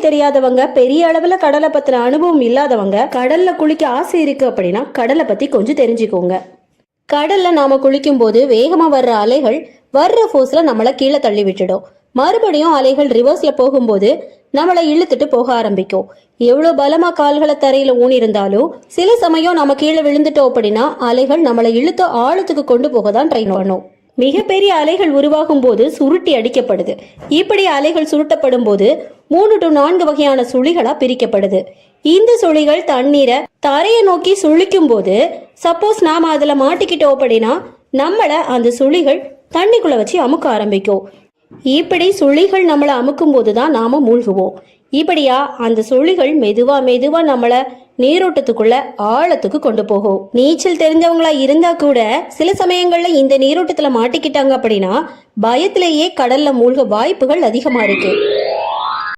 நீச்சல் தெரியாதவங்க பெரிய அளவுல கடலை பத்தின அனுபவம் இல்லாதவங்க கடல்ல குளிக்க ஆசை இருக்கு அப்படின்னா கடலை பத்தி கொஞ்சம் தெரிஞ்சுக்கோங்க. கடல்ல நாம குளிக்கும் போது வேகமா வர்ற அலைகள் வர்ற ஃபோர்ஸ்ல நம்மள கீழே தள்ளி விட்டுடும். மறுபடியும் அலைகள் ரிவர்ஸ்ல போகும்போது நம்மளை இழுத்துட்டு போக ஆரம்பிக்கும். எவ்வளவு பலமா கால்களை தரையில ஊனி இருந்தாலும் சில சமயம் நம்ம கீழே விழுந்துட்டோம் அப்படின்னா அலைகள் நம்மளை இழுத்து ஆழத்துக்கு கொண்டு போக தான் ட்ரை பண்ணும். மிகப்பெரிய அலைகள் உருவாகும் போது சுருட்டி அடிக்கப்படுது. இப்படி அலைகள் சுருட்டப்படும் போது மூணு டு நான்கு வகையான சுழிகளா பிரிக்கப்படுது. இந்த சுழிகள் தண்ணீரை தரையை நோக்கி சுழிக்கும் போது சப்போஸ் நாம அதுல மாட்டிக்கிட்டோம் அப்படின்னா நம்மள அந்த சுழிகள் தண்ணிக்குள்ள வச்சு அமுக்க ஆரம்பிக்கும். இப்படி சுழிகள் நம்மளை அமுக்கும் போது தான் நாம மூழ்குவோம். இப்படியா அந்த சுழிகள் மெதுவா மெதுவா நம்மள நீரோட்டத்துக்குள்ள ஆழத்துக்கு கொண்டு போகும். நீச்சல் தெரிஞ்சவங்களா இருந்தா கூட சில சமயங்கள்ல இந்த நீரோட்டத்துல மாட்டிக்கிட்டாங்க அப்படின்னா பயத்திலேயே கடல்ல மூழ்க வாய்ப்புகள் அதிகமா இருக்கு.